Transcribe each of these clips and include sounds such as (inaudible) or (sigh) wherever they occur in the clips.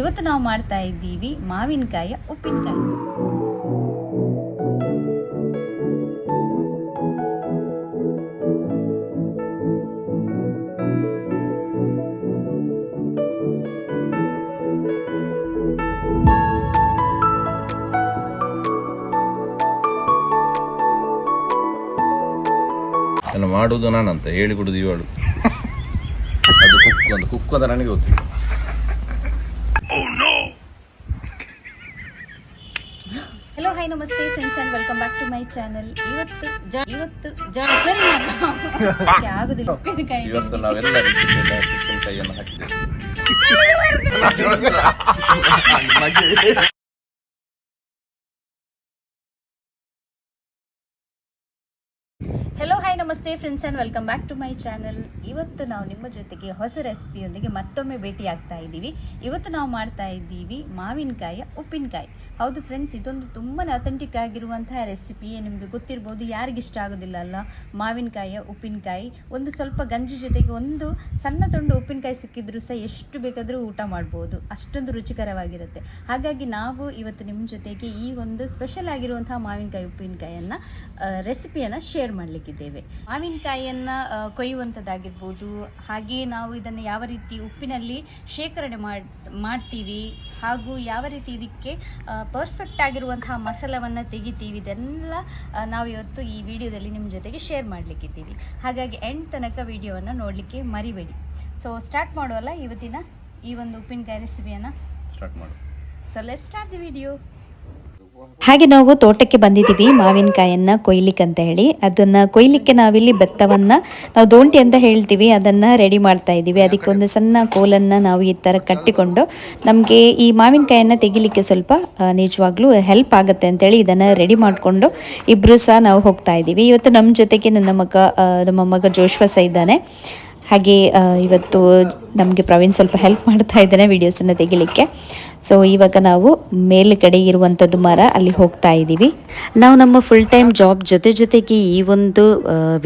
ಇವತ್ತು ನಾವು ಮಾಡ್ತಾ ಇದ್ದೀವಿ ಮಾವಿನಕಾಯಿಯ ಉಪ್ಪಿನಕಾಯಿ. ಎಲ್ಲ ಮಾಡುವುದು ನಾನಂತ ಹೇಳಿಕೊಡುದು ಇವಳು. ಅದು ಕುಕ್ಕು ಅಂತ ಕುಕ್ಕು ಅಂತ ನನಗೆ ಗೊತ್ತಿಲ್ಲ. ಹಲೋ ಹೈ ನಮಸ್ತೆ friends and welcome back to my channel ಇವತ್ತು ಜ- ಇವತ್ತು ಆಗುದಿಲ್ಲ. (laughs) ಉಪ್ಪಿನಕಾಯಿ ಇವತ್ತು ನಾವೆಲ್ಲ ರೆಸಿಪಿಯೆಲ್ಲ ಉಪ್ಪಿನಕಾಯಿಯನ್ನು ಹಾಕಿದ್ದೇವೆ. (laughs) ನಮಸ್ತೆ friends and welcome back to my channel ಇವತ್ತು ನಾವು ನಿಮ್ಮ ಜೊತೆಗೆ ಹೊಸ ರೆಸಿಪಿಯೊಂದಿಗೆ ಮತ್ತೊಮ್ಮೆ ಭೇಟಿ ಆಗ್ತಾ ಇದ್ದೀವಿ. ಇವತ್ತು ನಾವು ಮಾಡ್ತಾ ಇದ್ದೀವಿ ಮಾವಿನಕಾಯಿಯ ಉಪ್ಪಿನಕಾಯಿ. ಹೌದು ಫ್ರೆಂಡ್ಸ್ ಇದೊಂದು ತುಂಬಾ ಅಥೆಂಟಿಕ್ ಆಗಿರುವಂತಹ ರೆಸಿಪಿ ನಿಮಗೆ ಗೊತ್ತಿರ್ಬೋದು, ಯಾರಿಗಿಷ್ಟ ಆಗೋದಿಲ್ಲ ಅಲ್ಲ? ಮಾವಿನಕಾಯಿಯ ಉಪ್ಪಿನಕಾಯಿ, ಒಂದು ಸ್ವಲ್ಪ ಗಂಜಿ ಜೊತೆಗೆ ಒಂದು ಸಣ್ಣ ತುಂಡು ಉಪ್ಪಿನಕಾಯಿ ಸಿಕ್ಕಿದ್ರೂ ಸಹ ಎಷ್ಟು ಬೇಕಾದರೂ ಊಟ ಮಾಡ್ಬೋದು. ಅಷ್ಟೊಂದು ರುಚಿಕರವಾಗಿರುತ್ತೆ. ಹಾಗಾಗಿ ನಾವು ಇವತ್ತು ನಿಮ್ಮ ಜೊತೆಗೆ ಈ ಒಂದು ಸ್ಪೆಷಲ್ ಆಗಿರುವಂತಹ ಮಾವಿನಕಾಯಿ, ಉಪ್ಪಿನಕಾಯಿಯನ್ನು ರೆಸಿಪಿಯನ್ನು ಶೇರ್ ಮಾಡಲಿಕ್ಕಿದ್ದೇವೆ. ಮಾವಿನಕಾಯಿಯನ್ನು ಕೊಯ್ಯುವಂಥದ್ದಾಗಿರ್ಬೋದು ಹಾಗೆಯೇ ನಾವು ಇದನ್ನು ಯಾವ ರೀತಿ ಉಪ್ಪಿನಲ್ಲಿ ಶೇಖರಣೆ ಮಾಡಿ ಮಾಡ್ತೀವಿ ಹಾಗೂ ಯಾವ ರೀತಿ ಇದಕ್ಕೆ ಪರ್ಫೆಕ್ಟ್ ಆಗಿರುವಂತಹ ಮಸಾಲವನ್ನು ತೆಗಿತೀವಿ ಇದೆಲ್ಲ ನಾವು ಇವತ್ತು ಈ ವಿಡಿಯೋದಲ್ಲಿ ನಿಮ್ಮ ಜೊತೆಗೆ ಶೇರ್ ಮಾಡಲಿಕ್ಕಿದ್ದೀವಿ. ಹಾಗಾಗಿ ಎಂಡ್ ತನಕ ವಿಡಿಯೋವನ್ನು ನೋಡಲಿಕ್ಕೆ ಮರಿಬೇಡಿ. ಸೊ ಸ್ಟಾರ್ಟ್ ಮಾಡುವಲ್ಲ ಇವತ್ತಿನ ಈ ಒಂದು ಉಪ್ಪಿನಕಾಯಿ ರೆಸಿಪಿಯನ್ನು ಸ್ಟಾರ್ಟ್ ಮಾಡು. So let start the video ಹಾಗೆ ನಾವು ತೋಟಕ್ಕೆ ಬಂದಿದ್ದೀವಿ, ಮಾವಿನಕಾಯನ್ನ ಕೊಯ್ಲಿಕ್ಕೆ ಅಂತ ಹೇಳಿ ಅದನ್ನ ಕೊಯ್ಲಿಕ್ಕೆ ನಾವಿಲ್ಲಿ ಬೆತ್ತವನ್ನ, ನಾವು ದೋಂಟಿ ಅಂತ ಹೇಳ್ತೀವಿ, ಅದನ್ನ ರೆಡಿ ಮಾಡ್ತಾ ಇದ್ದೀವಿ. ಅದಕ್ಕೆ ಒಂದು ಸಣ್ಣ ಕೋಲನ್ನ ನಾವು ಈ ತರ ಕಟ್ಟಿಕೊಂಡು, ನಮಗೆ ಈ ಮಾವಿನಕಾಯನ್ನ ತೆಗಿಲಿಕ್ಕೆ ಸ್ವಲ್ಪ ನಿಜವಾಗ್ಲೂ ಹೆಲ್ಪ್ ಆಗುತ್ತೆ ಅಂತೇಳಿ ಇದನ್ನ ರೆಡಿ ಮಾಡಿಕೊಂಡು ಇಬ್ರು ಸಹ ನಾವು ಹೋಗ್ತಾ ಇದ್ದೀವಿ. ಇವತ್ತು ನಮ್ಮ ಜೊತೆಗೆ ನನ್ನ ಮಗ ನಮ್ಮ ಮಗ ಜೋಶ್ವ ಸಹ ಇದ್ದಾನೆ. ಹಾಗೆ ಇವತ್ತು ನಮಗೆ ಪ್ರವೀಣ್ ಸ್ವಲ್ಪ ಹೆಲ್ಪ್ ಮಾಡ್ತಾ ಇದ್ದಾನೆ ವಿಡಿಯೋಸನ್ನು ತೆಗಿಲಿಕ್ಕೆ. ಸೊ ಇವಾಗ ನಾವು ಮೇಲುಗಡೆ ಇರುವಂಥದ್ದು ಮರ ಅಲ್ಲಿ ಹೋಗ್ತಾ ಇದ್ದೀವಿ. ನಾವು ನಮ್ಮ ಫುಲ್ ಟೈಮ್ ಜಾಬ್ ಜೊತೆ ಜೊತೆಗೆ ಈ ಒಂದು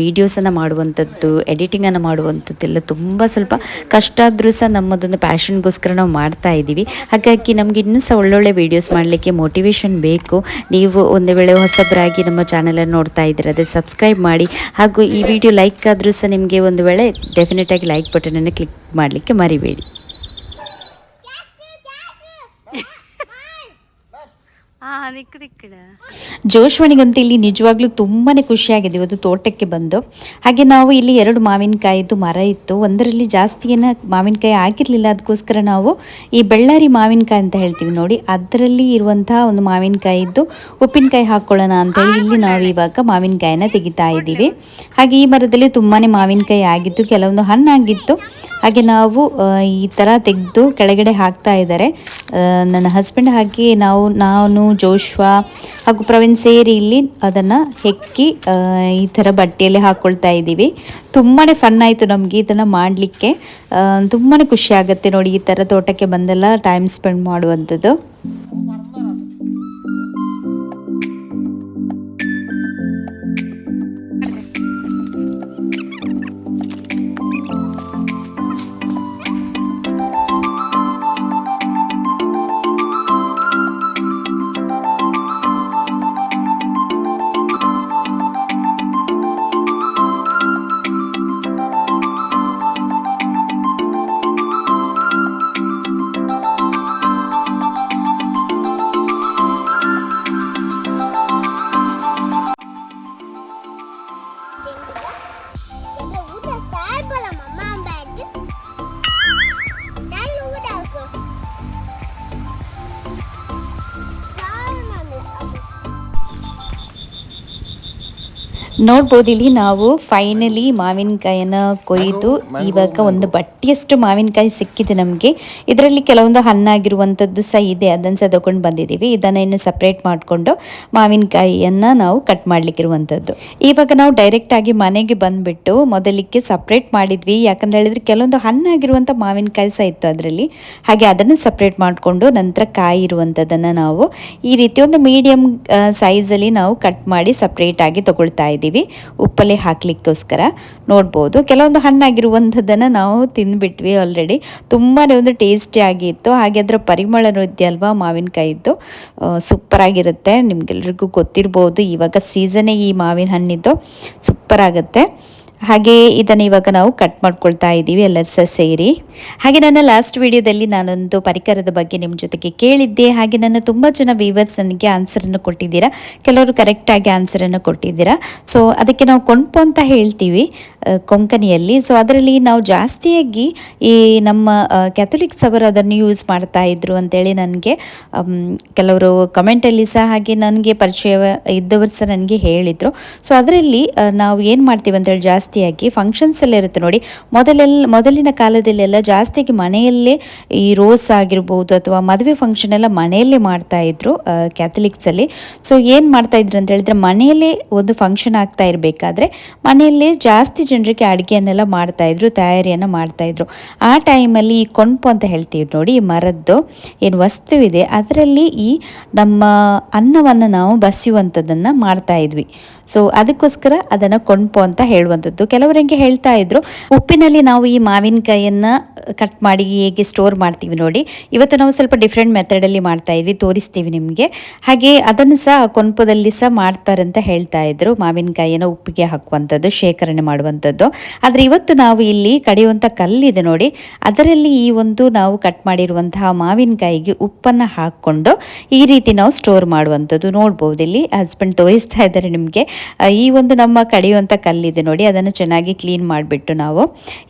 ವೀಡಿಯೋಸನ್ನು ಮಾಡುವಂಥದ್ದು ಎಡಿಟಿಂಗನ್ನು ಮಾಡುವಂಥದ್ದೆಲ್ಲ ತುಂಬ ಸ್ವಲ್ಪ ಕಷ್ಟ ಆದರೂ ಸಹ ನಮ್ಮದೊಂದು ಪ್ಯಾಷನ್ಗೋಸ್ಕರ ನಾವು ಮಾಡ್ತಾ ಇದ್ದೀವಿ. ಹಾಗಾಗಿ ನಮಗೆ ಇನ್ನೂ ಸಹ ಒಳ್ಳೊಳ್ಳೆ ವೀಡಿಯೋಸ್ ಮಾಡಲಿಕ್ಕೆ ಮೋಟಿವೇಶನ್ ಬೇಕು. ನೀವು ಒಂದು ವೇಳೆ ಹೊಸಬರಾಗಿ ನಮ್ಮ ಚಾನಲನ್ನು ನೋಡ್ತಾ ಇದ್ದೀರ, ಅದೇ ಸಬ್ಸ್ಕ್ರೈಬ್ ಮಾಡಿ. ಹಾಗೂ ಈ ವಿಡಿಯೋ ಲೈಕ್ ಆದರೂ ಸಹ ನಿಮಗೆ ಒಂದು ವೇಳೆ ಡೆಫಿನೆಟಾಗಿ ಲೈಕ್ ಬಟನನ್ನು ಕ್ಲಿಕ್ ಮಾಡಲಿಕ್ಕೆ ಮರಿಬೇಡಿ. ಜೋಶ್ವಣಿಗಂತೂ ಇಲ್ಲಿ ನಿಜವಾಗ್ಲೂ ತುಂಬಾ ಖುಷಿಯಾಗಿದೆ. ಇವತ್ತು ತೋಟಕ್ಕೆ ಬಂದು. ಹಾಗೆ ನಾವು ಇಲ್ಲಿ ಎರಡು ಮಾವಿನಕಾಯಿದ್ದು ಮರ ಇತ್ತು. ಒಂದರಲ್ಲಿ ಜಾಸ್ತಿ ಏನ ಮಾವಿನಕಾಯಿ ಆಗಿರಲಿಲ್ಲ. ಅದಕ್ಕೋಸ್ಕರ ನಾವು ಈ ಬೆಳ್ಳಾರಿ ಮಾವಿನಕಾಯಿ ಅಂತ ಹೇಳ್ತೀವಿ ನೋಡಿ. ಅದರಲ್ಲಿ ಇರುವಂತಹ ಒಂದು ಮಾವಿನಕಾಯಿ ಇದ್ದು ಉಪ್ಪಿನಕಾಯಿ ಹಾಕೊಳ್ಳೋಣ ಅಂತೇಳಿ ಇಲ್ಲಿ ನಾವು ಇವಾಗ ಮಾವಿನಕಾಯಿನ ತೆಗಿತಾ ಇದ್ದೀವಿ. ಹಾಗೆ ಈ ಮರದಲ್ಲಿ ತುಂಬಾ ಮಾವಿನಕಾಯಿ ಆಗಿತ್ತು. ಕೆಲವೊಂದು ಹಣ್ಣಾಗಿತ್ತು. ಹಾಗೆ ನಾವು ಈ ಥರ ತೆಗೆದು ಕೆಳಗಡೆ ಹಾಕ್ತಾ ಇದ್ದಾರೆ. ನನ್ನ ಹಸ್ಬೆಂಡ್ ಹಾಗೆ ನಾವು, ನಾನು, ಜೋಶ್ವಾ ಹಾಗೂ ಪ್ರವೀಣ್ ಸೇರಿ ಇಲ್ಲಿ ಅದನ್ನು ಹೆಕ್ಕಿ ಈ ಥರ ಬಟ್ಟೆಯಲ್ಲಿ ಹಾಕ್ಕೊಳ್ತಾ ಇದ್ದೀವಿ. ತುಂಬಾ ಫನ್ ಆಯಿತು ನಮಗೆ ಇದನ್ನು ಮಾಡಲಿಕ್ಕೆ. ತುಂಬಾ ಖುಷಿ ಆಗುತ್ತೆ ನೋಡಿ ಈ ಥರ ತೋಟಕ್ಕೆ ಬಂದೆಲ್ಲ ಟೈಮ್ ಸ್ಪೆಂಡ್ ಮಾಡುವಂಥದ್ದು. ನೋಡ್ಬೋದು ಇಲ್ಲಿ ನಾವು ಫೈನಲಿ ಮಾವಿನಕಾಯಿನ ಕೊಯ್ದು ಇವಾಗ ಒಂದು ಬಟ್ಟಿಯಷ್ಟು ಮಾವಿನಕಾಯಿ ಸಿಕ್ಕಿದೆ ನಮಗೆ. ಇದರಲ್ಲಿ ಕೆಲವೊಂದು ಹಣ್ಣಾಗಿರುವಂಥದ್ದು ಸಹ ಇದೆ ಅದನ್ನು ಸಹ ತಗೊಂಡು ಬಂದಿದ್ದೀವಿ. ಇದನ್ನು ಇನ್ನು ಸಪ್ರೇಟ್ ಮಾಡಿಕೊಂಡು ಮಾವಿನಕಾಯಿಯನ್ನು ನಾವು ಕಟ್ ಮಾಡಲಿಕ್ಕಿರುವಂಥದ್ದು. ಇವಾಗ ನಾವು ಡೈರೆಕ್ಟಾಗಿ ಮನೆಗೆ ಬಂದುಬಿಟ್ಟು ಮೊದಲಿಗೆ ಸಪ್ರೇಟ್ ಮಾಡಿದ್ವಿ. ಯಾಕಂತ ಹೇಳಿದ್ರೆ ಕೆಲವೊಂದು ಹಣ್ಣಾಗಿರುವಂಥ ಮಾವಿನಕಾಯಿ ಸಹ ಇತ್ತು ಅದರಲ್ಲಿ. ಹಾಗೆ ಅದನ್ನು ಸಪ್ರೇಟ್ ಮಾಡಿಕೊಂಡು ನಂತರ ಕಾಯಿ ಇರುವಂಥದ್ದನ್ನು ನಾವು ಈ ರೀತಿ ಒಂದು ಮೀಡಿಯಮ್ ಸೈಜಲ್ಲಿ ನಾವು ಕಟ್ ಮಾಡಿ ಸಪ್ರೇಟಾಗಿ ತಗೊಳ್ತಾ ಇದ್ದೀವಿ. ಇದ್ದೀವಿ ಉಪ್ಪಲ್ಲಿ ಹಾಕ್ಲಿಕ್ಕೋಸ್ಕರ ನೋಡ್ಬೋದು. ಕೆಲವೊಂದು ಹಣ್ಣಾಗಿರುವಂಥದ್ದನ್ನು ನಾವು ತಿಂದುಬಿಟ್ವಿ ಆಲ್ರೆಡಿ ತುಂಬಾ ಒಂದು ಟೇಸ್ಟಿ ಆಗಿತ್ತು. ಹಾಗೆ ಅದರ ಪರಿಮಳನೂ ಇದೆಯಲ್ವಾ ಮಾವಿನಕಾಯಿದ್ದು. ಸೂಪರ್ ಆಗಿರುತ್ತೆ. ನಿಮ್ಗೆಲ್ರಿಗೂ ಗೊತ್ತಿರ್ಬೋದು. ಇವಾಗ ಸೀಸನೇ ಈ ಮಾವಿನ ಹಣ್ಣಿದ್ದು ಸೂಪರ್ ಆಗುತ್ತೆ ಹಾಗೆ ಇದನ್ನು ಇವಾಗ ನಾವು ಕಟ್ ಮಾಡ್ಕೊಳ್ತಾ ಇದ್ದೀವಿ, ಎಲ್ಲರೂ ಸಹ ಸೇರಿ. ಹಾಗೆ ನನ್ನ ಲಾಸ್ಟ್ ವಿಡಿಯೋದಲ್ಲಿ ನಾನೊಂದು ಪರಿಕರದ ಬಗ್ಗೆ ನಿಮ್ಮ ಜೊತೆಗೆ ಕೇಳಿದ್ದೆ. ಹಾಗೆ ನನ್ನ ತುಂಬ ಜನ ವೀವರ್ಸ್ ನನಗೆ ಆನ್ಸರನ್ನು ಕೊಟ್ಟಿದ್ದೀರಾ. ಕೆಲವರು ಕರೆಕ್ಟಾಗಿ ಆನ್ಸರನ್ನು ಕೊಟ್ಟಿದ್ದೀರಾ. ಸೊ ಅದಕ್ಕೆ ನಾವು ಕೊಂಡ್ಪು ಅಂತ ಹೇಳ್ತೀವಿ. ಕೊಂಕಣಿಯಲ್ಲಿ. ಸೊ ಅದರಲ್ಲಿ ನಾವು ಜಾಸ್ತಿಯಾಗಿ ಈ ನಮ್ಮ ಕ್ಯಾಥೊಲಿಕ್ಸ್ ಅವರು ಅದನ್ನು ಯೂಸ್ ಮಾಡ್ತಾ ಇದ್ರು ಅಂತೇಳಿ ನನಗೆ ಕೆಲವರು ಕಮೆಂಟಲ್ಲಿ ಸಹ ಹಾಗೆ ನನಗೆ ಪರಿಚಯ ಇದ್ದವರು ಸಹ ನನಗೆ ಹೇಳಿದರು. ಸೊ ಅದರಲ್ಲಿ ನಾವು ಏನು ಮಾಡ್ತೀವಿ ಅಂತೇಳಿ ಜಾಸ್ತಿಯಾಗಿ ಫಂಕ್ಷನ್ಸ್ ಎಲ್ಲ ಇರುತ್ತೆ ನೋಡಿ. ಮೊದಲೆಲ್ಲ ಮೊದಲಿನ ಕಾಲದಲ್ಲೆಲ್ಲ ಜಾಸ್ತಿಯಾಗಿ ಮನೆಯಲ್ಲೇ ಈ ರೋಸ್ ಆಗಿರ್ಬೋದು ಅಥವಾ ಮದುವೆ ಫಂಕ್ಷನ್ ಎಲ್ಲ ಮನೆಯಲ್ಲೇ ಮಾಡ್ತಾ ಇದ್ರು ಕ್ಯಾಥಲಿಕ್ಸಲ್ಲಿ ಸೊ ಏನು ಮಾಡ್ತಾ ಇದ್ರು ಅಂತ ಹೇಳಿದ್ರೆ ಮನೆಯಲ್ಲೇ ಒಂದು ಫಂಕ್ಷನ್ ಆಗ್ತಾ ಇರಬೇಕಾದ್ರೆ ಮನೆಯಲ್ಲೇ ಜಾಸ್ತಿ ಜನರಿಗೆ ಅಡುಗೆಯನ್ನೆಲ್ಲ ಮಾಡ್ತಾಯಿದ್ರು ತಯಾರಿಯನ್ನು ಮಾಡ್ತಾಯಿದ್ರು ಆ ಟೈಮಲ್ಲಿ ಈ ಕೊಂಪು ಅಂತ ಹೇಳ್ತೀವಿ ನೋಡಿ, ಈ ಮರದ್ದು ಏನು ವಸ್ತುವಿದೆ, ಅದರಲ್ಲಿ ಈ ನಮ್ಮ ಅನ್ನವನ್ನು ನಾವು ಬಸಿಯುವಂಥದ್ದನ್ನು ಮಾಡ್ತಾ ಇದ್ವಿ. ಸೊ ಅದಕ್ಕೋಸ್ಕರ ಅದನ್ನು ಕೊಂಪು ಅಂತ ಹೇಳುವಂಥದ್ದು. ಕೆಲವರು ಹೆಂಗೆ ಹೇಳ್ತಾ ಇದ್ರು, ಉಪ್ಪಿನಲ್ಲಿ ನಾವು ಈ ಮಾವಿನಕಾಯಿಯನ್ನು ಕಟ್ ಮಾಡಿ ಹೇಗೆ ಸ್ಟೋರ್ ಮಾಡ್ತೀವಿ ನೋಡಿ. ಇವತ್ತು ನಾವು ಸ್ವಲ್ಪ ಡಿಫ್ರೆಂಟ್ ಮೆಥಡಲ್ಲಿ ಮಾಡ್ತಾ ಇದ್ವಿ, ತೋರಿಸ್ತೀವಿ ನಿಮಗೆ. ಹಾಗೆ ಅದನ್ನು ಸಹ ಕೊಂಪದಲ್ಲಿ ಸಹ ಮಾಡ್ತಾರೆ ಅಂತ ಹೇಳ್ತಾ ಇದ್ರು ಮಾವಿನಕಾಯಿಯನ್ನು ಉಪ್ಪಿಗೆ ಹಾಕುವಂಥದ್ದು, ಶೇಖರಣೆ ಮಾಡುವಂಥದ್ದು. ಆದರೆ ಇವತ್ತು ನಾವು ಇಲ್ಲಿ ಕಡಿಯುವಂಥ ಕಲ್ಲಿದೆ ನೋಡಿ, ಅದರಲ್ಲಿ ಈ ಒಂದು ನಾವು ಕಟ್ ಮಾಡಿರುವಂತಹ ಮಾವಿನಕಾಯಿಗೆ ಉಪ್ಪನ್ನು ಹಾಕ್ಕೊಂಡು ಈ ರೀತಿ ನಾವು ಸ್ಟೋರ್ ಮಾಡುವಂಥದ್ದು ನೋಡ್ಬೋದು ಇಲ್ಲಿ. ಹಸ್ಬೆಂಡ್ ತೋರಿಸ್ತಾ ಇದ್ದಾರೆ ನಿಮಗೆ. ಈ ಒಂದು ನಮ್ಮ ಕಡಿಯುವಂಥ ಕಲ್ಲಿದೆ ನೋಡಿ, ಅದನ್ನು ಚೆನ್ನಾಗಿ ಕ್ಲೀನ್ ಮಾಡಿಬಿಟ್ಟು ನಾವು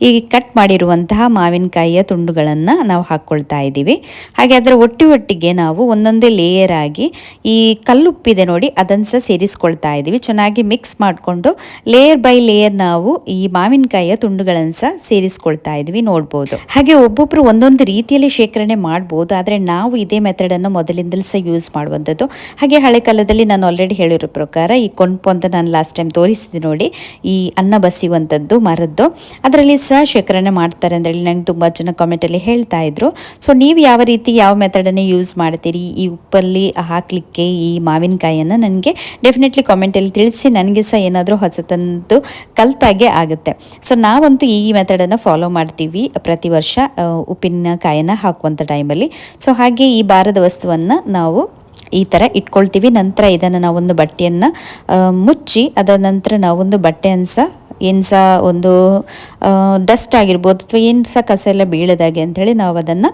ಈ ಕಟ್ ಮಾಡಿರುವಂತಹ ಮಾವಿನಕಾಯಿಯ ತುಂಡುಗಳನ್ನು ನಾವು ಹಾಕ್ಕೊಳ್ತಾ ಇದ್ದೀವಿ. ಹಾಗೆ ಅದರ ಒಟ್ಟಿ ಒಟ್ಟಿಗೆ ನಾವು ಒಂದೊಂದೇ ಲೇಯರ್ ಆಗಿ ಈ ಕಲ್ಲುಪ್ಪಿದೆ ನೋಡಿ, ಅದನ್ನು ಸಹ ಸೇರಿಸ್ಕೊಳ್ತಾ ಇದ್ದೀವಿ. ಚೆನ್ನಾಗಿ ಮಿಕ್ಸ್ ಮಾಡಿಕೊಂಡು ಲೇಯರ್ ಬೈ ಲೇಯರ್ ನಾವು ಈ ಮಾವಿನಕಾಯಿಯ ತುಂಡುಗಳನ್ನು ಸಹ ಸೇರಿಸ್ಕೊಳ್ತಾ ಇದ್ವಿ ನೋಡ್ಬೋದು. ಹಾಗೆ ಒಬ್ಬೊಬ್ರು ಒಂದೊಂದು ರೀತಿಯಲ್ಲಿ ಶೇಖರಣೆ ಮಾಡ್ಬೋದು, ಆದರೆ ನಾವು ಇದೇ ಮೆಥಡನ್ನು ಮೊದಲಿಂದಲೂ ಸಹ ಯೂಸ್ ಮಾಡುವಂಥದ್ದು. ಹಾಗೆ ಹಳೆ ಕಾಲದಲ್ಲಿ ನಾನು ಆಲ್ರೆಡಿ ಹೇಳಿರೋ ಪ್ರಕಾರ ಈ ಕೊಂಪು ಅಂತ ನಾನು ಲಾಸ್ಟ್ ಟೈಮ್ ತೋರಿಸಿದೆ ನೋಡಿ, ಈ ಅನ್ನ ಬಸಿಯುವಂಥದ್ದು ಮರದ್ದು. ಅದರಲ್ಲಿ ಸಹ ಶೇಖರಣೆ ಮಾಡ್ತಾರೆ ಅಂತೇಳಿ ನಂಗೆ ತುಂಬ ಜನ ಕಾಮೆಂಟಲ್ಲಿ ಹೇಳ್ತಾ ಇದ್ರು. ಸೊ ನೀವು ಯಾವ ರೀತಿ ಯಾವ ಮೆಥಡನ್ನು ಯೂಸ್ ಮಾಡ್ತೀರಿ? ಈ ಉಪ್ಪಲ್ಲಿ ಹಾಕಲಿಕ್ಕೆ ಈ ಮಾವಿನಕಾಯಿಯನ್ನು ನನಗೆ ಡೆಫಿನೆಟ್ಲಿ ಕಾಮೆಂಟಲ್ಲಿ ತಿಳಿಸಿ, ನನಗೆ ಸಹ ಏನಾದರೂ ಹೊಸತಂದು ಕಲ್ತಾಗೆ ಆಗುತ್ತೆ. ಸೊ ನಾವಂತೂ ಈ ಮೆಥಡನ್ನು ಫಾಲೋ ಮಾಡ್ತೀವಿ ಪ್ರತಿ ವರ್ಷ ಉಪ್ಪಿನಕಾಯನ್ನು ಹಾಕುವಂಥ ಟೈಮಲ್ಲಿ ಸೊ ಹಾಗೆ ಈ ಭಾರದ ವಸ್ತುವನ್ನು ನಾವು ಈ ಥರ ಇಟ್ಕೊಳ್ತೀವಿ. ನಂತರ ಇದನ್ನು ನಾವೊಂದು ಬಟ್ಟೆಯನ್ನು ಮುಚ್ಚಿ ಅದರ ನಂತರ ನಾವೊಂದು ಬಟ್ಟೆಯನ್ನು ಸಹ ಏನು ಸಹ ಒಂದು ಡಸ್ಟ್ ಆಗಿರ್ಬೋದು ಅಥವಾ ಏನು ಸಹ ಕಸ ಎಲ್ಲ ಬೀಳದಾಗೆ ಅಂಥೇಳಿ ನಾವು ಅದನ್ನು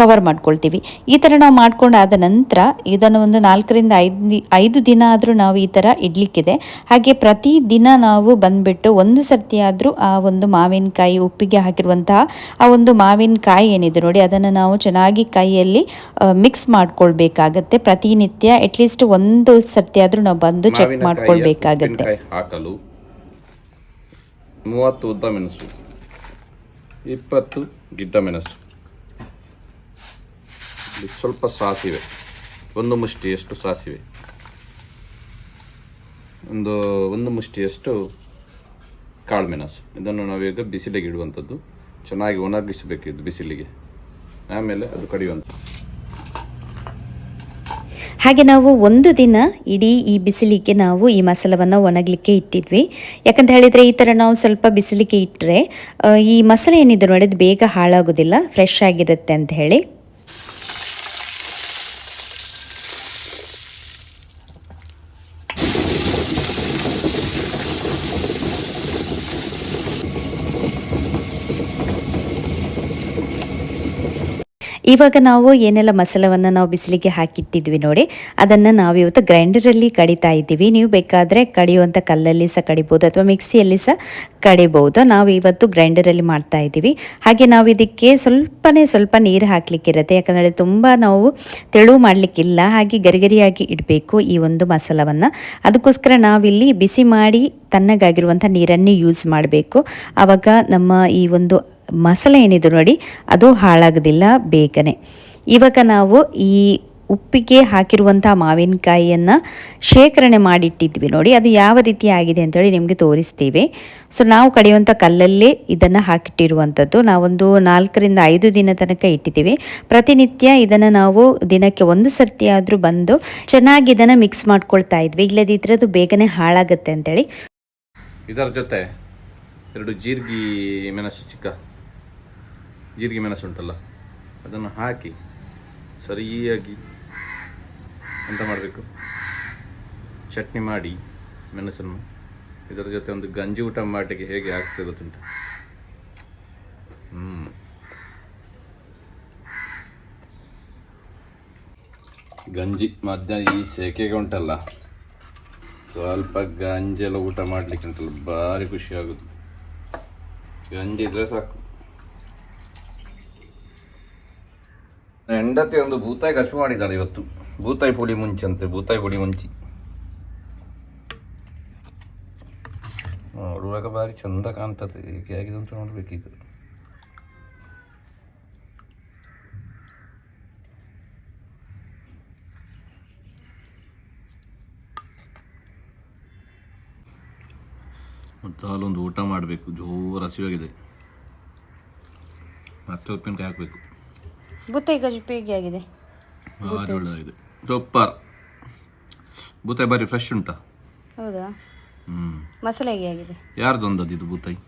ಕವರ್ ಮಾಡ್ಕೊಳ್ತೀವಿ. ಈ ಥರ ನಾವು ಮಾಡ್ಕೊಂಡಾದ ನಂತರ ಇದನ್ನು ಒಂದು ನಾಲ್ಕರಿಂದ ಐದು ಐದು ದಿನ ಆದರೂ ನಾವು ಈ ಥರ ಇಡ್ಲಿಕ್ಕಿದೆ. ಹಾಗೆ ಪ್ರತಿ ದಿನ ನಾವು ಬಂದುಬಿಟ್ಟು ಒಂದು ಸರ್ತಿ ಆದರೂ ಆ ಒಂದು ಮಾವಿನಕಾಯಿ ಉಪ್ಪಿಗೆ ಹಾಕಿರುವಂತಹ ಆ ಒಂದು ಮಾವಿನಕಾಯಿ ಏನಿದೆ ನೋಡಿ ಅದನ್ನು ನಾವು ಚೆನ್ನಾಗಿ ಕೈಯಲ್ಲಿ ಮಿಕ್ಸ್ ಮಾಡ್ಕೊಳ್ಬೇಕಾಗತ್ತೆ. ಪ್ರತಿನಿತ್ಯ ಅಟ್ಲೀಸ್ಟ್ ಒಂದು ಸರ್ತಿ ಆದರೂ ನಾವು ಬಂದು ಚೆಕ್ ಮಾಡ್ಕೊಳ್ಬೇಕಾಗತ್ತೆ. ಹಾಕಲು. ಮೂವತ್ತು ಉದ್ದ ಮೆಣಸು, ಇಪ್ಪತ್ತು ಗಿಡ್ಡ ಮೆಣಸು. ಸ್ವಲ್ಪ ಸಾಸಿವೆ, ಒಂದು ಮುಷ್ಟಿಯಷ್ಟು ಸಾಸಿವೆ. ಒಂದು ಒಂದು ಮುಷ್ಟಿಯಷ್ಟು ಕಾಳು ಮೆಣಸು. ಇದನ್ನು ನಾವೀಗ ಬಿಸಿಲಿಗೆ ಇಡುವಂಥದ್ದು. ಚೆನ್ನಾಗಿ ಒಣಗಿಸಬೇಕಿದ್ದು ಬಿಸಿಲಿಗೆ. ಆಮೇಲೆ ಅದು ಕಡಿಯುವಂಥದ್ದು. ಹಾಗೆ ನಾವು ಒಂದು ದಿನ ಇಡೀ ಈ ಬಿಸಿಲಿಗೆ ನಾವು ಈ ಮಸಾಲವನ್ನು ಒಣಗಲಿಕ್ಕೆ ಇಟ್ಟಿದ್ವಿ. ಯಾಕಂತ ಹೇಳಿದರೆ ಈ ಥರ ನಾವು ಸ್ವಲ್ಪ ಬಿಸಿಲಿಗೆ ಇಟ್ಟರೆ ಈ ಮಸಾಲೆ ಏನಿದ್ರು ನೋಡಿದ್ರೆ ಬೇಗ ಹಾಳಾಗೋದಿಲ್ಲ ಫ್ರೆಶ್ ಆಗಿರುತ್ತೆ ಅಂತ ಹೇಳಿ. ಇವಾಗ ನಾವು ಏನೆಲ್ಲ ಮಸಾಲವನ್ನು ನಾವು ಬಿಸಿಲಿಗೆ ಹಾಕಿಟ್ಟಿದ್ವಿ ನೋಡಿ, ಅದನ್ನು ನಾವು ಇವತ್ತು ಗ್ರೈಂಡರಲ್ಲಿ ಕಡಿತಾ ಇದ್ದೀವಿ. ನೀವು ಬೇಕಾದರೆ ಕಡಿಯುವಂಥ ಕಲ್ಲಲ್ಲಿ ಸಹ ಕಡಿಬೋದು ಅಥವಾ ಮಿಕ್ಸಿಯಲ್ಲಿ ಸಹ ಕಡಿಬೋದು. ನಾವು ಇವತ್ತು ಗ್ರೈಂಡರಲ್ಲಿ ಮಾಡ್ತಾ ಇದ್ದೀವಿ. ಹಾಗೆ ನಾವು ಇದಕ್ಕೆ ಸ್ವಲ್ಪನೇ ಸ್ವಲ್ಪ ನೀರು ಹಾಕಲಿಕ್ಕಿರುತ್ತೆ ಯಾಕಂದರೆ ತುಂಬ ನಾವು ತೆಳು ಮಾಡಲಿಕ್ಕಿಲ್ಲ. ಹಾಗೆ ಗರಿಗರಿಯಾಗಿ ಇಡಬೇಕು ಈ ಒಂದು ಮಸಾಲವನ್ನು. ಅದಕ್ಕೋಸ್ಕರ ನಾವಿಲ್ಲಿ ಬಿಸಿ ಮಾಡಿ ತಣ್ಣಗಾಗಿರುವಂಥ ನೀರನ್ನೇ ಯೂಸ್ ಮಾಡಬೇಕು. ಆವಾಗ ನಮ್ಮ ಈ ಒಂದು ಮಸಾಲೆ ಏನಿದು ನೋಡಿ, ಅದು ಹಾಳಾಗೋದಿಲ್ಲ ಬೇಗನೆ. ಇವಾಗ ನಾವು ಈ ಉಪ್ಪಿಗೆ ಹಾಕಿರುವಂಥ ಮಾವಿನಕಾಯಿಯನ್ನು ಶೇಖರಣೆ ಮಾಡಿಟ್ಟಿದ್ವಿ ನೋಡಿ, ಅದು ಯಾವ ರೀತಿ ಆಗಿದೆ ಅಂತೇಳಿ ನಿಮಗೆ ತೋರಿಸ್ತೀವಿ. ಸೊ ನಾವು ಕಡಿಯುವಂಥ ಕಲ್ಲಲ್ಲೇ ಇದನ್ನು ಹಾಕಿಟ್ಟಿರುವಂಥದ್ದು. ನಾವೊಂದು ನಾಲ್ಕರಿಂದ ಐದು ದಿನ ತನಕ ಇಟ್ಟಿದ್ದೀವಿ. ಪ್ರತಿನಿತ್ಯ ಇದನ್ನು ನಾವು ದಿನಕ್ಕೆ ಒಂದು ಸರ್ತಿ ಆದರೂ ಬಂದು ಚೆನ್ನಾಗಿ ಇದನ್ನು ಮಿಕ್ಸ್ ಮಾಡ್ಕೊಳ್ತಾ ಇದ್ವಿ. ಇಲ್ಲದಿದ್ದರೆ ಅದು ಬೇಗನೆ ಹಾಳಾಗುತ್ತೆ ಅಂತೇಳಿ. ಇದರ ಜೊತೆ ಎರಡು ಜೀರಿಗೆ ಮೆಣಸು ಚಿಕ್ಕ. ಜೀರಿಗೆ ಮೆಣಸು ಉಂಟಲ್ಲ, ಅದನ್ನು ಹಾಕಿ ಸರಿಯಾಗಿ ಎಂತ ಮಾಡಬೇಕು? ಚಟ್ನಿ ಮಾಡಿ ಮೆಣಸನ್ನು. ಇದರ ಜೊತೆ ಒಂದು ಗಂಜಿ ಊಟ ಮಾಡಲಿಕ್ಕೆ ಹೇಗೆ ಆಗ್ತದೆ ಗೊತ್ತುಂಟು? ಹ್ಞೂ ಗಂಜಿ ಮಧ್ಯಾಹ್ನ ಈ ಸೆಕೆಗೆ ಉಂಟಲ್ಲ, ಸ್ವಲ್ಪ ಗಂಜಿ ಎಲ್ಲ ಊಟ ಮಾಡಲಿಕ್ಕೆ ಉಂಟಲ್ಲ, ಭಾರಿ ಖುಷಿ ಆಗುತ್ತೆ ಗಂಜಿ ಇದ್ರೆ ಸಾಕು. ಹೆಂಡತಿ ಒಂದು ಭೂತಾಯಿ ಖರ್ಚು ಮಾಡಿದ್ದಾಳೆ ಇವತ್ತು. ಭೂತಾಯಿ ಪುಡಿ ಮುಂಚಂತೆ, ಭೂತಾಯಿ ಪುಡಿ ಮುಂಚಿ. ನೋಡುವಾಗ ಭಾರಿ ಚಂದ ಕಾಣ್ತದೆ. ಹೇಗೆ ಆಗಿದೆ ಅಂತ ನೋಡ್ಬೇಕಿತ್ತು ಮತ್ತು ಅಲ್ಲೊಂದು ಊಟ ಮಾಡಬೇಕು. ಜೋರು ಹಸಿವಾಗಿದೆ. ಮತ್ತೆ ಉಪ್ಪಿನಕಾಯಿ ಹಾಕಬೇಕು. ಗಜು ಹೇಗೆ ಆಗಿದೆ. ಭಾರಿ ಒಳ್ಳೆದಾಗಿದೆ. ಸೂಪರ್ ಬೂತಾಯಿ ಬಾರಿ ಫ್ರೆಶ್ ಉಂಟಾ? ಹೌದಾ? ಹ್ಞೂ ಮಸಾಲೆ ಹೇಗೆ ಆಗಿದೆ? ಯಾರ್ದು ಒಂದದ್ದು ಇದು ಬೂತಾಯಿ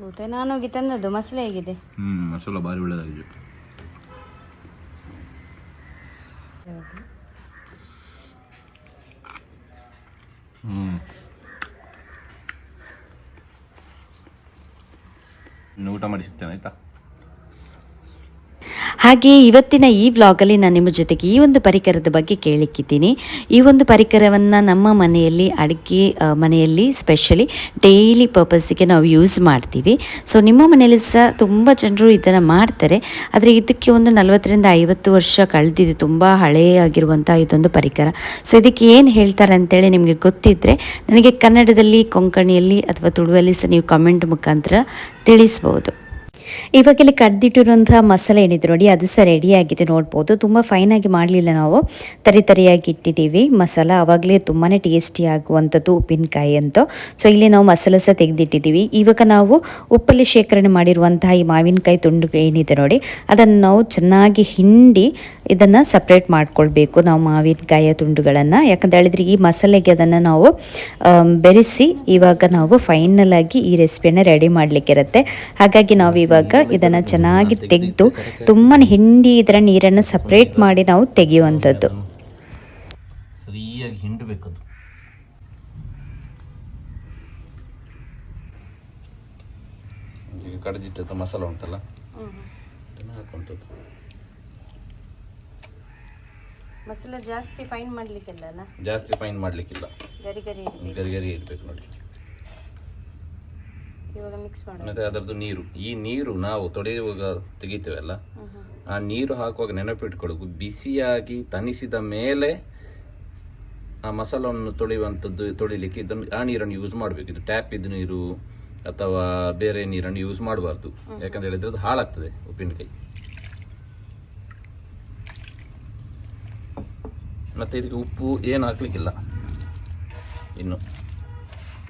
ಬೂತಾಯಿ ನಾನು ಹೋಗಿ ತಂದದ್ದು ಮಸಾಲೆ ಹೇಗಿದೆ? ಹ್ಞೂ ಮಸಾಲ ಭಾರಿ ಒಳ್ಳೆದಾಗಿದೆ. ಹ್ಞೂ ಇನ್ನು ಊಟ ಮಾಡಿ ಸಿಗ್ತೇನೆ ಆಯ್ತಾ? ಹಾಗೆ ಇವತ್ತಿನ ಈ ವ್ಲಾಗಲ್ಲಿ ನಾನು ನಿಮ್ಮ ಜೊತೆಗೆ ಈ ಒಂದು ಪರಿಕರದ ಬಗ್ಗೆ ಕೇಳಿಕ್ಕಿದ್ದೀನಿ. ಈ ಒಂದು ಪರಿಕರವನ್ನು ನಮ್ಮ ಮನೆಯಲ್ಲಿ, ಅಡುಗೆ ಮನೆಯಲ್ಲಿ ಸ್ಪೆಷಲಿ ಡೈಲಿ ಪರ್ಪಸ್ಸಿಗೆ ನಾವು ಯೂಸ್ ಮಾಡ್ತೀವಿ. ಸೊ ನಿಮ್ಮ ಮನೆಯಲ್ಲಿ ಸಹ ತುಂಬ ಜನರು ಇದನ್ನು ಮಾಡ್ತಾರೆ. ಆದರೆ ಇದಕ್ಕೆ ಒಂದು ನಲವತ್ತರಿಂದ ಐವತ್ತು ವರ್ಷ ಕಳೆದಿದ್ದು ತುಂಬ ಹಳೆಯಾಗಿರುವಂಥ ಇದೊಂದು ಪರಿಕರ. ಸೊ ಇದಕ್ಕೆ ಏನು ಹೇಳ್ತಾರೆ ಅಂತೇಳಿ ನಿಮಗೆ ಗೊತ್ತಿದ್ದರೆ ನನಗೆ ಕನ್ನಡದಲ್ಲಿ, ಕೊಂಕಣಿಯಲ್ಲಿ ಅಥವಾ ತುಳುವಲ್ಲಿ ಸಹ ನೀವು ಕಮೆಂಟ್ ಮುಖಾಂತರ ತಿಳಿಸ್ಬೋದು. ಇವಾಗೆಲ್ಲ ಕಡ್ದಿಟ್ಟಿರುವಂತಹ ಮಸಾಲೆ ಏನಿದೆ ನೋಡಿ, ಅದು ಸಹ ರೆಡಿಯಾಗಿದೆ ನೋಡ್ಬೋದು. ತುಂಬ ಫೈನಾಗಿ ಮಾಡಲಿಲ್ಲ ನಾವು. ತರಿ ತರಿಯಾಗಿ ಇಟ್ಟಿದ್ದೀವಿ ಮಸಾಲ. ಆವಾಗಲೇ ತುಂಬಾ ಟೇಸ್ಟಿ ಆಗುವಂಥದ್ದು ಉಪ್ಪಿನಕಾಯಿ ಅಂತ. ಸೊ ಇಲ್ಲಿ ನಾವು ಮಸಾಲೆ ಸಹ ತೆಗೆದಿಟ್ಟಿದ್ದೀವಿ. ಇವಾಗ ನಾವು ಉಪ್ಪಲ್ಲಿ ಶೇಖರಣೆ ಮಾಡಿರುವಂತಹ ಈ ಮಾವಿನಕಾಯಿ ತುಂಡು ಏನಿದೆ ನೋಡಿ, ಅದನ್ನು ನಾವು ಚೆನ್ನಾಗಿ ಹಿಂಡಿ ಇದನ್ನು ಸಪ್ರೇಟ್ ಮಾಡ್ಕೊಳ್ಬೇಕು ನಾವು ಮಾವಿನಕಾಯಿಯ ತುಂಡುಗಳನ್ನು. ಯಾಕಂತ ಹೇಳಿದ್ರೆ ಈ ಮಸಾಲೆಗೆ ಅದನ್ನು ನಾವು ಬೆರೆಸಿ ಇವಾಗ ನಾವು ಫೈನಲ್ ಆಗಿ ಈ ರೆಸಿಪಿಯನ್ನು ರೆಡಿ ಮಾಡಲಿಕ್ಕಿರುತ್ತೆ. ಹಾಗಾಗಿ ನಾವು ಇವಾಗ ಇದನ್ನು ಚೆನ್ನಾಗಿ ತೆಗೆದು ತುಂಬಾ ಹಿಂಡಿ ಇದರ ನೀರನ್ನು ಸಪ್ರೇಟ್ ಮಾಡಿ ನಾವು ತೆಗೆಯುವಂಥದ್ದು. ಸರಿಯಾಗಿ ಹಿಂಡಬೇಕದು. ಮಸಾಲ ಉಂಟಲ್ಲ? ಮಸಾಲ ಜಾಸ್ತಿ ಫೈನ್ ಮಾಡಲಿಕ್ಕಿಲ್ಲ ಜಾಸ್ತಿ ಫೈನ್ ಮಾಡ್ಲಿಕ್ಕಿಲ್ಲ. ಗರಿ ಗರಿ ಗರಿ ಗರಿ ಇರಬೇಕು ನೋಡಿ ಇವಾಗ ಮಿಕ್ಸ್ ಮಾಡೋದು. ಮತ್ತೆ ಅದರದ್ದು ನೀರು. ಈ ನೀರು ನಾವು ತೊಳೆಯುವಾಗ ತೆಗಿತೇವಲ್ಲ ಆ ನೀರು ಹಾಕುವಾಗ ನೆನಪಿಟ್ಕೊಳ್ಳೋದು ಬಿಸಿಯಾಗಿ ತಣಿಸಿದ ಮೇಲೆ ಆ ಮಸಾಲವನ್ನು ತೊಳೆಯುವಂಥದ್ದು ತೊಳಿಲಿಕ್ಕೆ ಇದನ್ನು ಆ ನೀರನ್ನು ಯೂಸ್ ಮಾಡಬೇಕು. ಇದು ಟ್ಯಾಪ್ ಇದ್ದ ನೀರು ಅಥವಾ ಬೇರೆ ನೀರನ್ನು ಯೂಸ್ ಮಾಡಬಾರ್ದು. ಯಾಕಂತ ಹೇಳಿದ್ರೆ ಅದು ಹಾಳಾಗ್ತದೆ ಉಪ್ಪಿನಕಾಯಿ. ಮತ್ತೆ ಇದಕ್ಕೆ ಉಪ್ಪು ಏನು ಹಾಕ್ಲಿಕ್ಕಿಲ್ಲ. ಇನ್ನು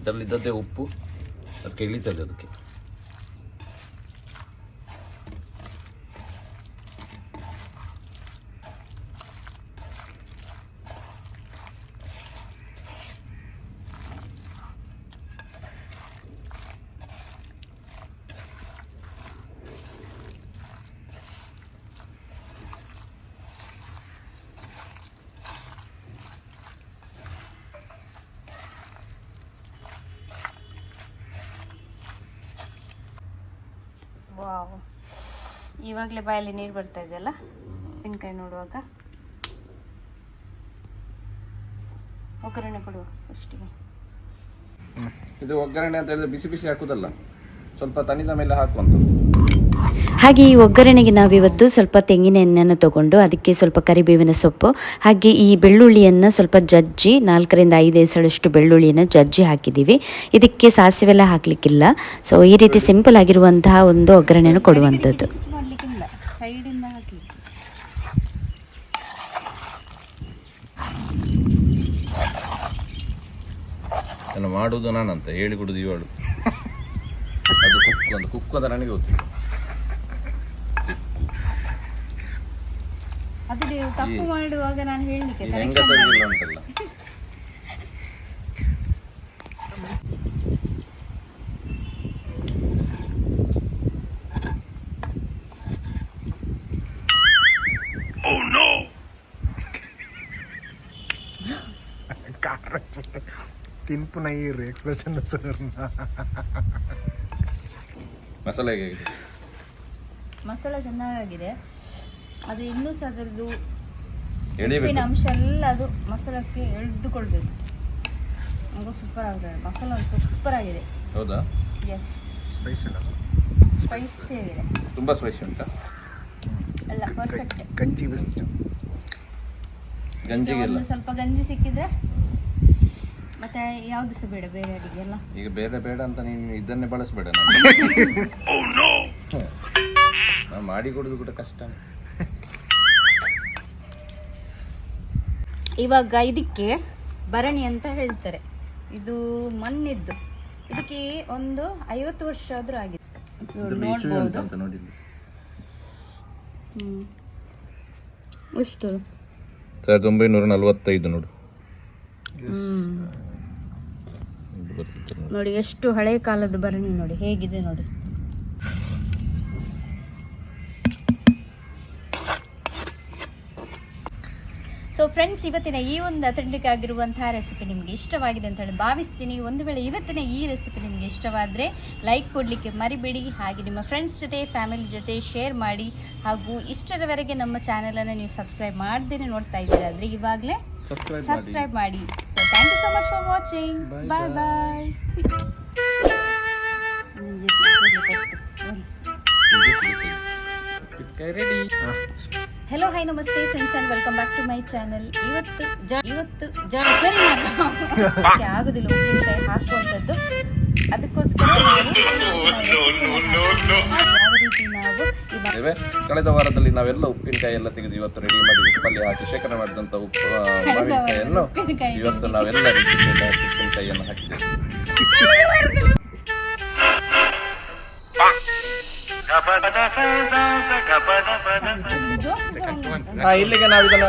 ಇದರಲ್ಲಿದ್ದದ್ದೇ ಉಪ್ಪು. ಅದಕ್ಕೆ ಇಳಿತದೆ ಅದಕ್ಕೆ ವಾವ್. ಇವಾಗಲೇ ಬಾಯಲ್ಲಿ ನೀರು ಬರ್ತಾ ಇದೆಯಲ್ಲ? ಉಪ್ಪಿನಕಾಯಿ ನೋಡುವಾಗ. ಒಗ್ಗರಣೆ ಕೊಡುವ ಫಸ್ಟಿಗೆ ಇದು ಒಗ್ಗರಣೆ ಅಂತ ಹೇಳಿದ್ರೆ ಬಿಸಿ ಬಿಸಿ ಹಾಕುದಲ್ಲ. ಸ್ವಲ್ಪ ತಣಿದ ಮೇಲೆ ಹಾಕುವಂಥದ್ದು. ಹಾಗೆ ಈ ಒಗ್ಗರಣೆಗೆ ನಾವಿವತ್ತು ಸ್ವಲ್ಪ ತೆಂಗಿನ ಎಣ್ಣೆಯನ್ನು ತಗೊಂಡು ಅದಕ್ಕೆ ಸ್ವಲ್ಪ ಕರಿಬೇವಿನ ಸೊಪ್ಪು, ಹಾಗೆ ಈ ಬೆಳ್ಳುಳ್ಳಿಯನ್ನು ಸ್ವಲ್ಪ ಜಜ್ಜಿ, ನಾಲ್ಕರಿಂದ ಐದು ಎಸಳಷ್ಟು ಬೆಳ್ಳುಳ್ಳಿಯನ್ನು ಜಜ್ಜಿ ಹಾಕಿದ್ದೀವಿ. ಇದಕ್ಕೆ ಸಾಸಿವೆಲ್ಲ ಹಾಕಲಿಕ್ಕಿಲ್ಲ. ಸೊ ಈ ರೀತಿ ಸಿಂಪಲ್ ಆಗಿರುವಂತಹ ಒಂದು ಒಗ್ಗರಣೆಯನ್ನು ಕೊಡುವಂಥದ್ದು. ಮಾಡುವುದು ನಾನಂತ. ಹೇಳಿಕೊಡುದು ಇವಳು. ಅದು ಕುಕ್ಕು ಅಂತ ಕುಕ್ಕು ಅಂತ ನನಗೆ ಗೊತ್ತಿಲ್ಲ. ಅದು ನೀವು ತಪ್ಪು ಮಾಡುವಾಗ ನಾನು ಹೇಳಲಿಕ್ಕೆ ತಿಂಪು ಉಂಟಲ್ಲ oh, ತಿನ್ಪು ನೈರು ಎಕ್ಸ್ಪ್ರೆಷನ್ ಸರ್ನ. ಮಸಾಲೆ ಮಸಾಲೆ ಚೆನ್ನಾಗಿದೆ ಅದು ಇನ್ನೂ ಸಹ ಅದರದ್ದು ಉಪ್ಪಿನ ಅಂಶ ಎಲ್ಲ ಅದು ಮಸಾಲಕ್ಕೆ ಎಳೆದುಕೊಳ್ಬೇಕು. ಅದು ಸೂಪರ್ ಆಗಿದೆ ಮಸಾಲ ಸೂಪರ್ ಆಗಿದೆ. ಹೌದಾ? ಎಸ್ ಸ್ಪೈಸ್ ಇಲ್ಲ ಸ್ಪೈಸಿ ಆಗಿದೆ. ತುಂಬ ಸ್ಪೈಸಿ ಉಂಟಾ? ಎಲ್ಲ ಪರ್ಫೆಕ್ಟ್ ಗಂಜಿ ಬೆಸ್ಟ್ ಗಂಜಿ ಒಂದು ಸ್ವಲ್ಪ ಗಂಜಿ ಸಿಕ್ಕಿದ್ರೆ ಮತ್ತೆ ಯಾವ್ದು ಸಹ ಬೇಡ ಬೇರೆ ಅಡಿಗೆ ಎಲ್ಲ. ಈಗ ಬೇರೆ ಬೇಡ ಅಂತ ನೀನು ಇದನ್ನೇ ಬಳಸಬೇಡ (laughs) ನಾನು ಮಾಡಿ ಕೊಡೋದು ಕೂಡ ಕಷ್ಟ. ಇವಾಗ ಇದಕ್ಕೆ ಭರಣಿ ಅಂತ ಹೇಳ್ತಾರೆ. ಇದು ಮಣ್ಣಿದ್ದು. ಇದಕ್ಕೆ ಒಂದು ಐವತ್ತು ವರ್ಷ ಆದ್ರೂ ಆಗಿದೆ. ನೋಡ್ಬೋದು. ಹ್ಮ್. ಎಷ್ಟು ಸಾವಿರದ ಒಂಬೈನೂರ ನಲವತ್ತೈದು ನೋಡಿ. ನೋಡಿ ಎಷ್ಟು ಹಳೆ ಕಾಲದ ಭರಣಿ ನೋಡಿ ಹೇಗಿದೆ ನೋಡಿ. ಸೊ ಫ್ರೆಂಡ್ಸ್ ಇವತ್ತಿನ ಈ ಒಂದು ಅಥೆಂಟಿಕ್ ಆಗಿರುವಂತಹ ರೆಸಿಪಿ ನಿಮಗೆ ಇಷ್ಟವಾಗಿದೆ ಅಂತ ಹೇಳಿ ಭಾವಿಸ್ತೀನಿ. ಒಂದು ವೇಳೆ ಇವತ್ತಿನ ಈ ರೆಸಿಪಿ ನಿಮಗೆ ಇಷ್ಟವಾದರೆ ಲೈಕ್ ಕೊಡಲಿಕ್ಕೆ ಮರಿಬೇಡಿ. ಹಾಗೆ ನಿಮ್ಮ ಫ್ರೆಂಡ್ಸ್ ಜೊತೆ ಫ್ಯಾಮಿಲಿ ಜೊತೆ ಶೇರ್ ಮಾಡಿ. ಹಾಗೂ ಇಷ್ಟರವರೆಗೆ ನಮ್ಮ ಚಾನಲನ್ನು ನೀವು ಸಬ್ಸ್ಕ್ರೈಬ್ ಮಾಡ್ದೇನೆ ನೋಡ್ತಾ ಇದ್ದೀರಾ ಅಂದರೆ ಇವಾಗಲೇ ಸಬ್ಸ್ಕ್ರೈಬ್ ಮಾಡಿ. So thank you so much for watching bye bye ready hello hi ನಮಸ್ತೆ friends and welcome back to my channel ಇವತ್ತು ಜ- ಇವತ್ತು ಜಾಗರಿ (laughs) ಆಗೋದಿಲ್ಲ ಉಪ್ಪಿನಕಾಯಿ ಹಾಕುವಂಥದ್ದು. ಅದಕ್ಕೋಸ್ಕರ ಯಾವ ರೀತಿ ನಾವು ಇವೆ. ಕಳೆದ ವಾರದಲ್ಲಿ ನಾವೆಲ್ಲ ಉಪ್ಪಿನಕಾಯಿ ಎಲ್ಲ ತೆಗೆದು ಇವತ್ತು ರೆಡಿ ಮಾಡಿ ಉಪ್ಪಲ್ಲಿ ಹಾಕಿ ಶೇಖರಣೆ ಮಾಡಿದಂತ ಉಪ್ಪು ಇವತ್ತು ನಾವೆಲ್ಲ ಉಪ್ಪಿನಕಾಯಿಯನ್ನು ಹಾಕಿದ್ದೇವೆ. ಹಾ ಇಲ್ಲಿಗೆ ನಾವು ಇದನ್ನ